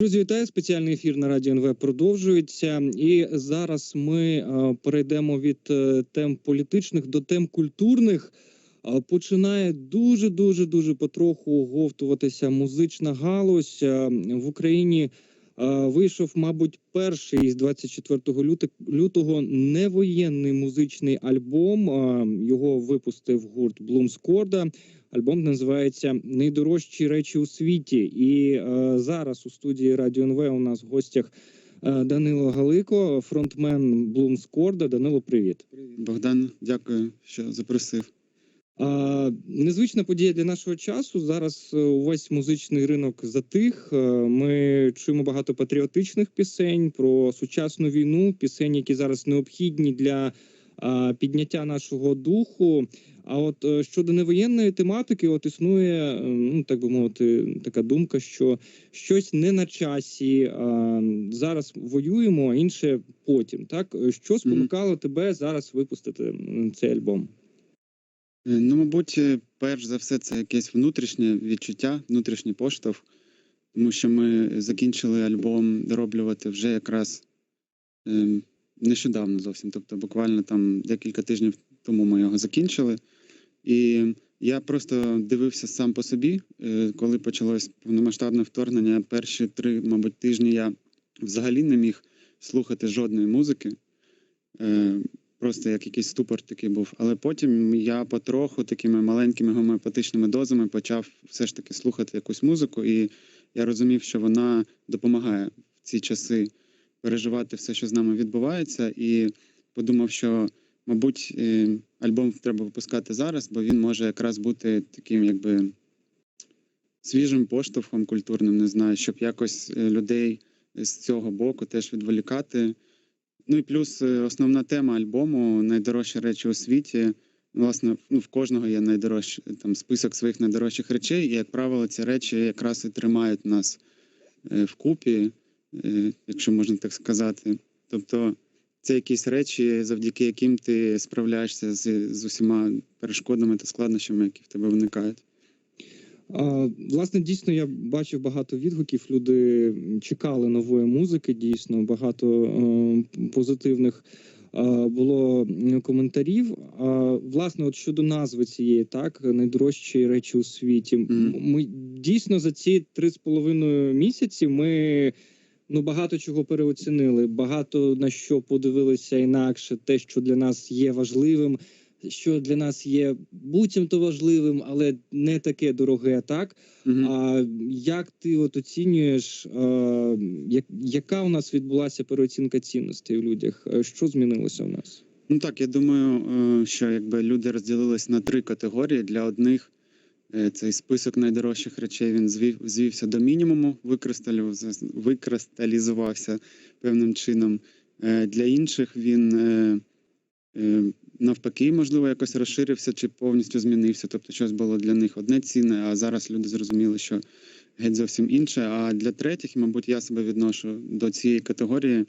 Друзі, вітаю. Спеціальний ефір на радіо НВ продовжується. І зараз ми е, перейдемо від е, тем політичних до тем культурних. Е, Починає дуже дуже дуже потроху оговтуватися музична галузь в Україні. Вийшов, мабуть, перший із 24 люте- лютого невоєнний музичний альбом. Його випустив гурт Блумскорда. Альбом називається Найдорожчі речі у світі. І е, зараз у студії Радіо НВ у нас в гостях е, Данило Галико, фронтмен Блумскорда. Данило, привіт. Богдан, дякую, що запросив. А, незвична подія для нашого часу. Зараз е, увесь музичний ринок затих. Е, Ми чуємо багато патріотичних пісень про сучасну війну, пісень, які зараз необхідні для підняття нашого духу. А от е, щодо невоєнної тематики, от існує, е, ну так би мовити, така думка, що щось не на часі. А, зараз воюємо, а інше потім. Так що спонукало тебе зараз випустити цей альбом? Е, Ну, мабуть, перш за все, це якесь внутрішнє відчуття, внутрішній поштовх, тому що ми закінчили альбом дороблювати вже якраз е, нещодавно зовсім. Тобто, буквально там декілька тижнів тому ми його закінчили. І я просто дивився сам по собі, е, коли почалось повномасштабне вторгнення. Перші три, мабуть, тижні я взагалі не міг слухати жодної музики. Е, Просто як якийсь ступор такий був. Але потім я потроху такими маленькими гомеопатичними дозами почав все ж таки слухати якусь музику, і я розумів, що вона допомагає в ці часи переживати все, що з нами відбувається, і подумав, що, мабуть, е, альбом треба випускати зараз, бо він може якраз бути таким, якби свіжим поштовхом культурним, не знаю, щоб якось е, людей з цього боку теж відволікати. Ну і плюс е, основна тема альбому найдорожчі речі у світі. Власне, ну, в кожного є найдорожчі там список своїх найдорожчих речей, і, як правило, ці речі якраз і тримають нас е, вкупі, е, якщо можна так сказати. Тобто, це якісь речі, завдяки яким ти справляєшся з, з усіма перешкодами та складнощами, які в тебе виникають. А, власне, дійсно, я бачив багато відгуків. Люди чекали нової музики. Дійсно, багато е, позитивних е, було коментарів. А, власне, от щодо назви цієї, так найдорожчі речі у світі. Ми дійсно за ці три з половиною місяці ми. Ну, багато чого переоцінили, багато на що подивилися інакше, те, що для нас є важливим, що для нас є буцімто важливим, але не таке дороге, так? Мгм. А як ти от оцінюєш, е, як, яка у нас відбулася переоцінка цінностей у людях? Що змінилося у нас? Ну так, я думаю, е, що якби люди розділились на три категорії. Для одних цей список найдорожчих речей він звів, звівся до мінімуму, викристалізувався, певним чином. Е, Для інших він е, е, навпаки, можливо, якось розширився чи повністю змінився. Тобто, щось було для них одне цінне, а зараз люди зрозуміли, що геть зовсім інше. А для третіх, мабуть, я себе відношу до цієї категорії.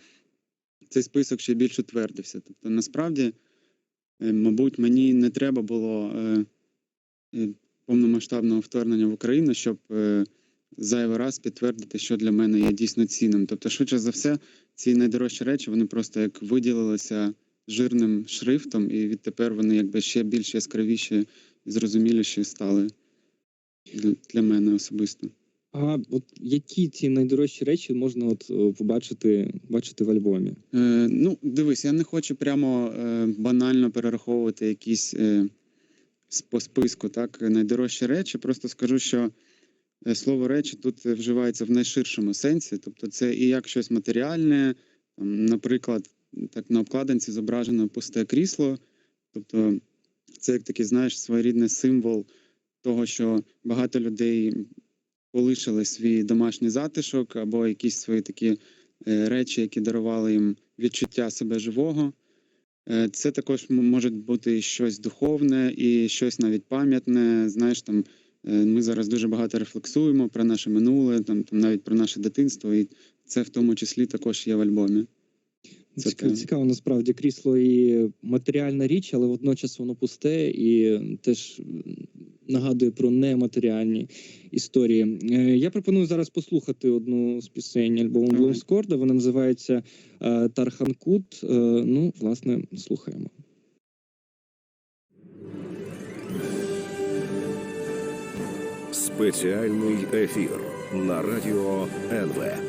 Цей список ще більш утвердився. Тобто, насправді, е, мабуть, мені не треба було е, е, повномасштабного вторгнення в Україну, щоб е, зайвий раз підтвердити, що для мене є дійсно цінним. Тобто, швидше за все, ці найдорожчі речі вони просто як виділилися жирним шрифтом, і відтепер вони якби ще більш яскравіші і зрозуміліші стали для, мене особисто. А от які ці найдорожчі речі можна от е, побачити бачити в альбомі? Е, ну, дивись, я не хочу прямо е, банально перераховувати якісь е, по списку, так, найдорожчі речі. Просто скажу, що е, слово речі тут вживається в найширшому сенсі. Тобто, це і як щось матеріальне, наприклад, так на обкладинці зображено пусте крісло. Тобто, це як такий, знаєш, своєрідний символ того, що багато людей полишили свій домашній затишок або якісь свої такі е, речі, які дарували їм відчуття себе живого. Е, Це також може бути щось духовне, і щось навіть пам'ятне. Знаєш, там е, ми зараз дуже багато рефлексуємо про наше минуле, там, там навіть про наше дитинство, і це в тому числі також є в альбомі. Це Цікаво, цікаво, насправді крісло і матеріальна річ, але водночас воно пусте і теж нагадує про нематеріальні історії. Е, Я пропоную зараз послухати одну з пісень альбому. Блумскорда. Вона називається е, Тарханкут. Е, Ну, власне, слухаємо. Спеціальний ефір на радіо НВ.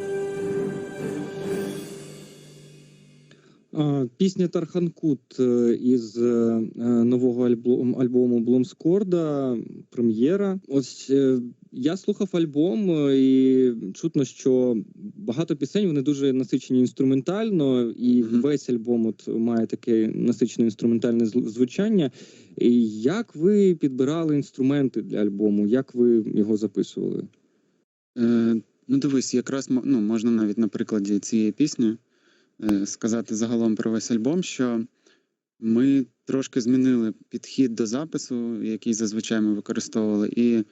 Пісня Тарханкут е, із е, е, нового альбому, альбому Блумскорда, прем'єра. Ось я слухав альбом, і чутно, що багато пісень вони дуже насичені інструментально, і весь альбом от має таке насичене інструментальне звучання. І як ви підбирали інструменти для альбому? Як ви його записували? Е, ну, дивись, якраз ну, можна навіть на прикладі цієї пісні сказати загалом про весь альбом, що ми трошки змінили підхід до запису, який зазвичай ми використовували, і,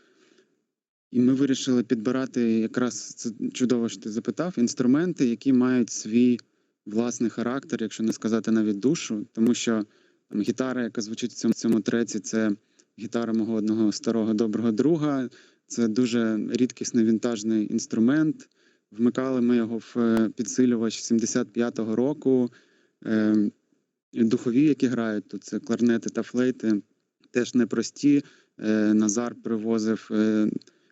і ми вирішили підбирати якраз це чудово, що ти запитав, інструменти, які мають свій власний характер, якщо не сказати навіть душу, тому що там, гітара, яка звучить в цьому, цьому треці, це гітара мого одного старого доброго друга. Це дуже рідкісний вінтажний інструмент. Вмикали ми його в е, підсилювач 75-го року. Е, Духові, які грають тут, це кларнети та флейти, теж непрості. Е, Назар привозив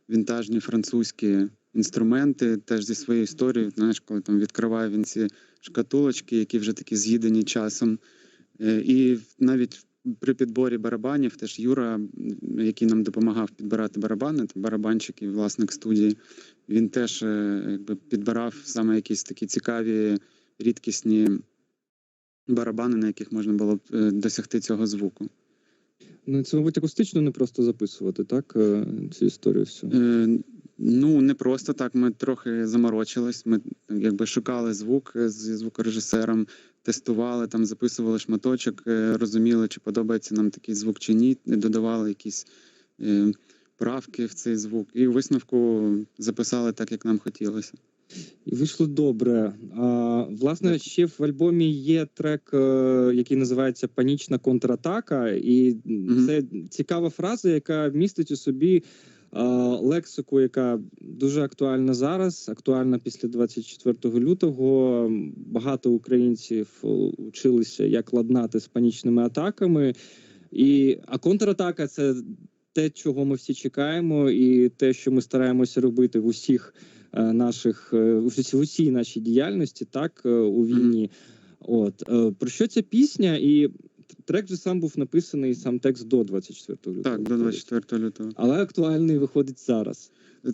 вінтажні французькі інструменти, теж зі своєю історією. Знаєш, коли там відкриває він ці шкатулочки, які вже такі з'їдені часом. І навіть при підборі барабанів теж Юра, який нам допомагав підбирати барабани, барабанщик і власник студії, він теж е, якби підбирав саме якісь такі цікаві, рідкісні барабани, на яких можна було б е, досягти цього звуку. Ну це, мабуть, акустично не просто записувати, так? е, Цю історію всю. Е, Ну, не просто так. Ми трохи заморочились. Ми якби шукали звук зі звукорежисером, тестували, там записували шматочок, е, розуміли, чи подобається нам такий звук чи ні. Додавали якісь е, правки в цей звук. І у висновку записали так, як нам хотілося. І вийшло добре. А, власне, ще в альбомі є трек, е, який називається Панічна контратака, і це цікава фраза, яка містить у собі лексику, яка дуже актуальна зараз, актуальна після 24 лютого. Багато українців училися, як ладнати з панічними атаками. І, а контратака це те, чого ми всі чекаємо, і те, що ми стараємося робити в усіх е, наших е, в усій нашій діяльності, так е, у війні. От про що ця пісня? І трек же сам був написаний, сам текст до 24 лютого. Так, до 24 лютого. але актуальний виходить зараз.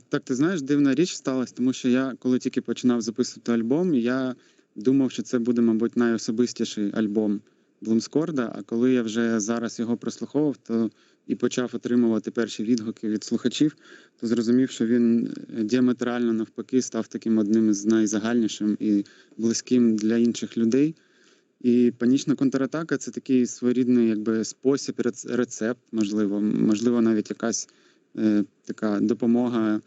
Так, ти знаєш, дивна річ сталася, тому що я, коли тільки починав записувати альбом, я думав, що це буде, мабуть, найособистіший альбом Блумскорда. А коли я вже зараз його прослуховував, то і почав отримувати перші відгуки від слухачів, то зрозумів, що він е, діаметрально навпаки став таким одним із найзагальнішим і близьким для інших людей. І панічна контратака це такий своєрідний якби спосіб, рецепт, можливо, можливо, навіть якась е, така допомога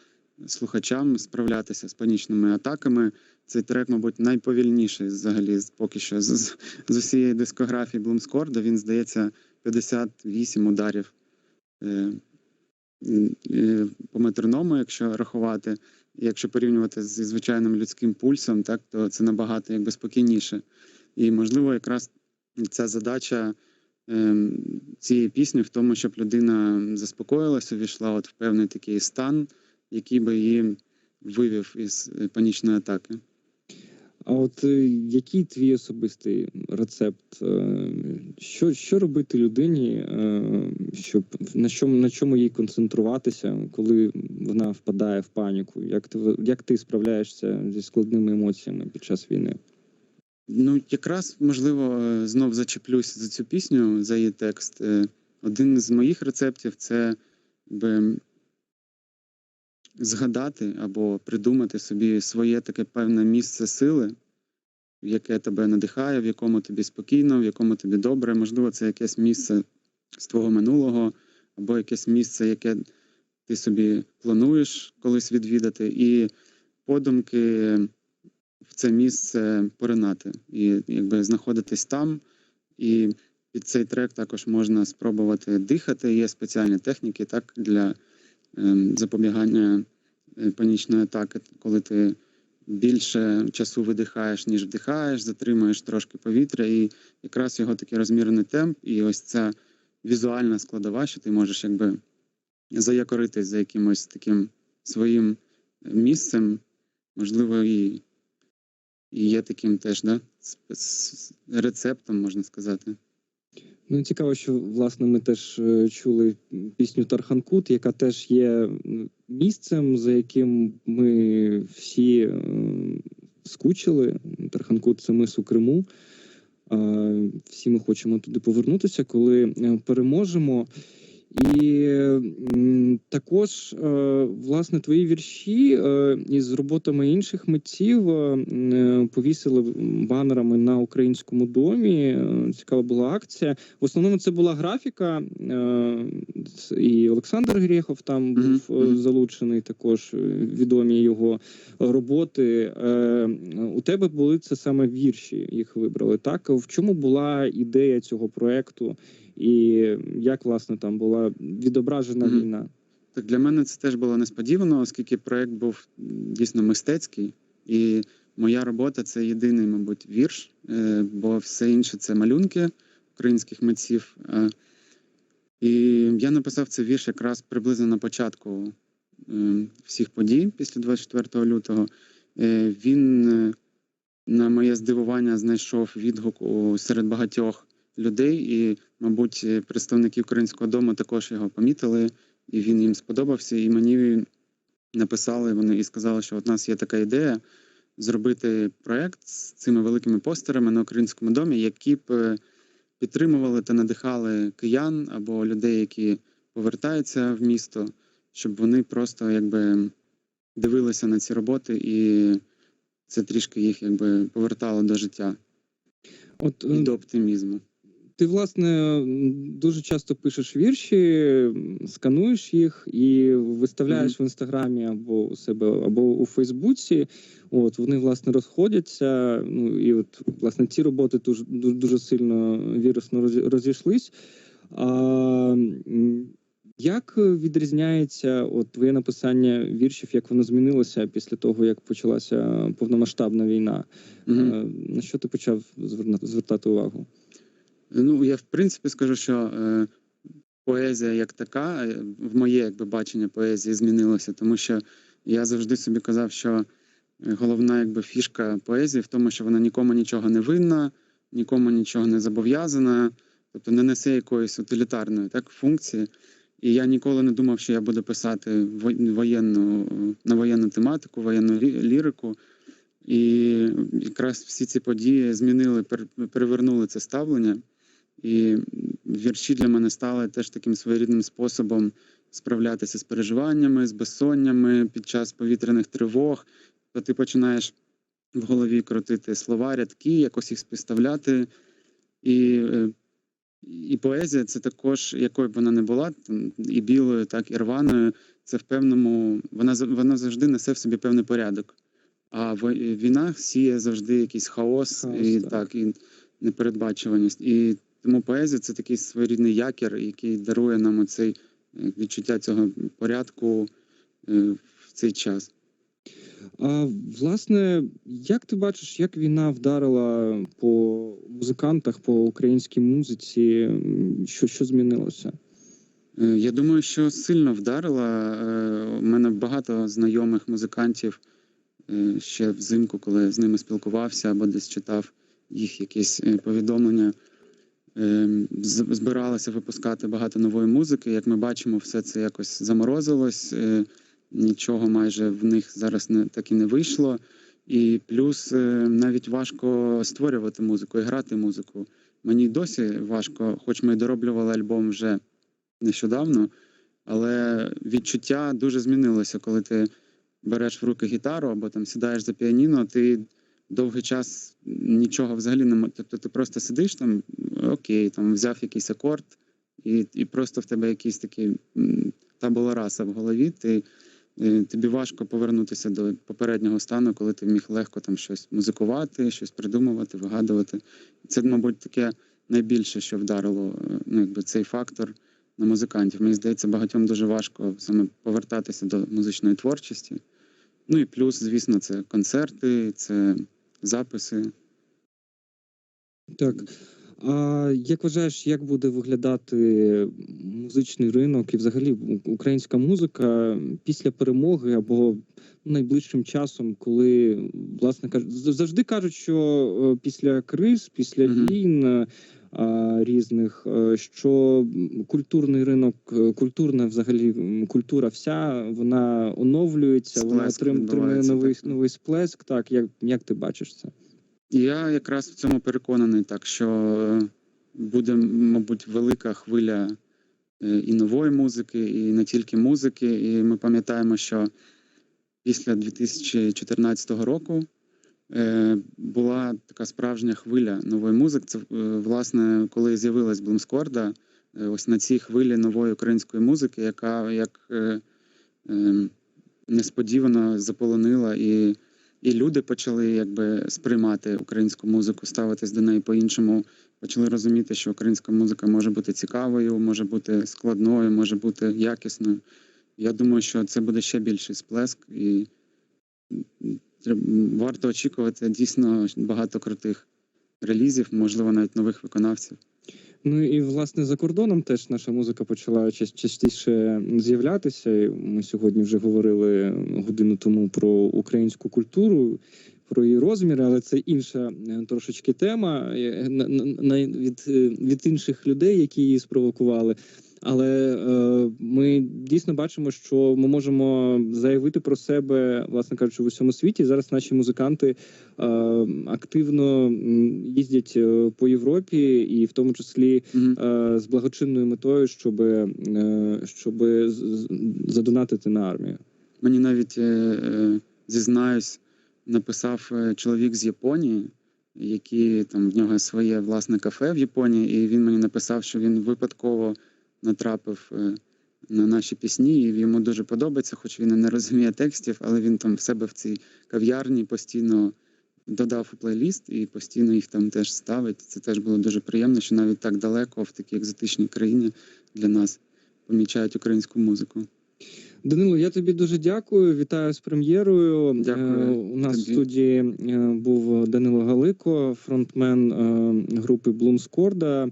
слухачам справлятися з панічними атаками. Цей трек, мабуть, найповільніший взагалі поки що з, з, усієї дискографії Блумскорда. Він здається 58 ударів е, е, по метроному, якщо рахувати. Якщо порівнювати зі звичайним людським пульсом, так то це набагато якби спокійніше. І можливо, якраз ця задача ем, цієї пісні в тому, щоб людина заспокоїлася, увійшла от в певний такий стан, який би її вивів із е, панічної атаки. А от е, який твій особистий рецепт? Е, Що, що робити людині, щоб на чому на чому їй концентруватися, коли вона впадає в паніку? Як ти як ти справляєшся зі складними емоціями під час війни? Ну, якраз можливо е, знов зачеплюсь за цю пісню, за її текст. Е, Один з моїх рецептів це би згадати або придумати собі своє таке певне місце сили, яке тебе надихає, в якому тобі спокійно, в якому тобі добре. Можливо, це якесь місце з твого минулого, або якесь місце, яке ти собі плануєш колись відвідати, і подумки в це місце поринати і якби знаходитись там. І під цей трек також можна спробувати дихати. Є спеціальні техніки так для ем, запобігання е, панічної атаки, коли ти більше часу видихаєш, ніж вдихаєш, затримуєш трошки повітря, і якраз його такий розмірений темп, і ось ця візуальна складова, що ти можеш якби заякоритись за якимось таким своїм місцем, можливо, і, і є таким теж, да, рецептом, можна сказати. Ну, цікаво, що власне ми теж е, чули пісню Тарханкут, яка теж є місцем, за яким ми всі е, скучили. Тарханкут це мис у Криму. Всі ми хочемо туди повернутися, коли е, переможемо. І також, е, власне, твої вірші е, із роботами інших митців е, повісили банерами на українському домі. Цікава була акція. В основному це була графіка, і Олександр Грєхов там був залучений, також відомі його роботи. У тебе були це саме вірші, їх вибрали. Так в чому була ідея цього проекту, і як власне там була відображена Мгм. війна? Так для мене це теж було несподівано, оскільки проект був дійсно мистецький, і моя робота це єдиний, мабуть, вірш, е, бо все інше це малюнки українських митців. Е, І я написав цей вірш якраз приблизно на початку е, всіх подій після 24 лютого. Він, на моє здивування, знайшов відгук серед багатьох людей, і, мабуть, представники українського дому також його помітили і він їм сподобався. І мені написали вони і сказали, що от у нас є така ідея зробити проект з цими великими постерами на українському домі, які б е, підтримували та надихали киян або людей, які повертаються в місто, щоб вони просто якби дивилися на ці роботи, і це трішки їх якби повертало до життя От і е, до оптимізму. Ти власне дуже часто пишеш вірші, скануєш їх і виставляєш в інстаграмі або у себе, або у Фейсбуці. От вони власне розходяться. Ну і от власне ці роботи дуже дуже, сильно вірусно розійшлись. А як відрізняється от твоє написання віршів, як воно змінилося після того, як почалася повномасштабна війна? Мгм. Е, На що ти почав звертати увагу? Ну, я в принципі скажу, що е, поезія як така, е, в моє якби бачення поезії змінилося, тому що я завжди собі казав, що е, головна якби фішка поезії в тому, що вона нікому нічого не винна, нікому нічого не зобов'язана, тобто не несе якоїсь утилітарної так, функції. І я ніколи не думав, що я буду писати воєнну, е, на воєнну тематику, воєнну лірику. І якраз всі ці події змінили, пер- перевернули це ставлення. І вірші для мене стали теж таким своєрідним способом справлятися з переживаннями, з безсоннями під час повітряних тривог. То ти починаєш в голові крутити слова, рядки, якось їх співставляти. І, е, і поезія це також, якою б вона не була, там, і білою, так і рваною. Це в певному, вона вона завжди несе в собі певний порядок. А в війна сіє завжди якийсь хаос, Хаос, і так. так і непередбачуваність. І тому поезія це такий своєрідний якір, який дарує нам оцей е, відчуття цього порядку е, в цей час. А власне, як ти бачиш, як війна вдарила по музикантах, по українській музиці? Що, що змінилося? Е, Я думаю, що сильно вдарила. У мене багато знайомих музикантів ще взимку, коли я з ними спілкувався або десь читав їх якісь повідомлення. Е, з- Збиралися випускати багато нової музики. Як ми бачимо, все це якось заморозилось. е, Нічого майже в них зараз не так і не вийшло. І плюс е, навіть важко створювати музику і грати музику. Мені досі важко, хоч ми дороблювали альбом вже нещодавно, але відчуття дуже змінилося, коли ти береш в руки гітару або там сідаєш за піаніно, ти довгий час нічого взагалі не Тобто ти просто сидиш там, окей, там взяв якийсь акорд, і, і просто в тебе якийсь такий табула раса в голові. Ти, е, тобі важко повернутися до попереднього стану, коли ти міг легко там щось музикувати, щось придумувати, вигадувати. Це, мабуть, таке найбільше, що вдарило е, ну, якби цей фактор на музикантів. Мені здається, багатьом дуже важко саме повертатися до музичної творчості. Ну і плюс, звісно, це концерти, це записи. Так. А як вважаєш, як буде виглядати музичний ринок і взагалі українська музика після перемоги або найближчим часом, коли власне кажуть, завжди кажуть, що е, після криз, після війн е, різних, е, що культурний ринок, е, культурна взагалі культура вся вона оновлюється, вона Сплеск тримає відбувається, новий так. новий сплеск. Так як, як ти бачиш це? Я якраз в цьому переконаний, так що е, буде, мабуть, велика хвиля е, і нової музики, і не тільки музики. І ми пам'ятаємо, що після 2014 року е, була така справжня хвиля нової музики. Це е, власне, коли з'явилась Блумскорда, е, ось на цій хвилі нової української музики, яка як е, е, несподівано заполонила і і люди почали якби сприймати українську музику, ставитись до неї по-іншому. Почали розуміти, що українська музика може бути цікавою, може бути складною, може бути якісною. Я думаю, що це буде ще більший сплеск, і варто очікувати дійсно багато крутих релізів, можливо, навіть нових виконавців. Ну і власне за кордоном теж наша музика почала частіше з'являтися. Ми сьогодні вже говорили годину тому про українську культуру, про її розміри, але це інша е, трошечки тема е, від, е, від інших людей, які її спровокували. Але е, ми дійсно бачимо, що ми можемо заявити про себе, власне кажучи, в усьому світі. Зараз наші музиканти е, активно їздять е, по Європі, і в тому числі е, з благочинною метою, щоб, щоб задонатити на армію. Мені навіть е, е, зізнаюсь, написав е, чоловік з Японії, який там в нього своє власне кафе в Японії, і він мені написав, що він випадково натрапив е, на наші пісні, і йому дуже подобається, хоч він і не розуміє текстів, але він там в себе в цій кав'ярні постійно додав у плейліст і постійно їх там теж ставить. Це теж було дуже приємно, що навіть так далеко, в такій екзотичній країні для нас помічають українську музику. Данило, я тобі дуже дякую. Вітаю з прем'єрою. Дякую Е, У нас в студії е, був Данило Галико, фронтмен групи Блумскорда.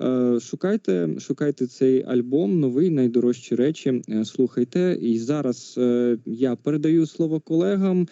Е, Шукайте, шукайте цей альбом, новий найдорожчі речі. е, Слухайте. І зараз е, я передаю слово колегам.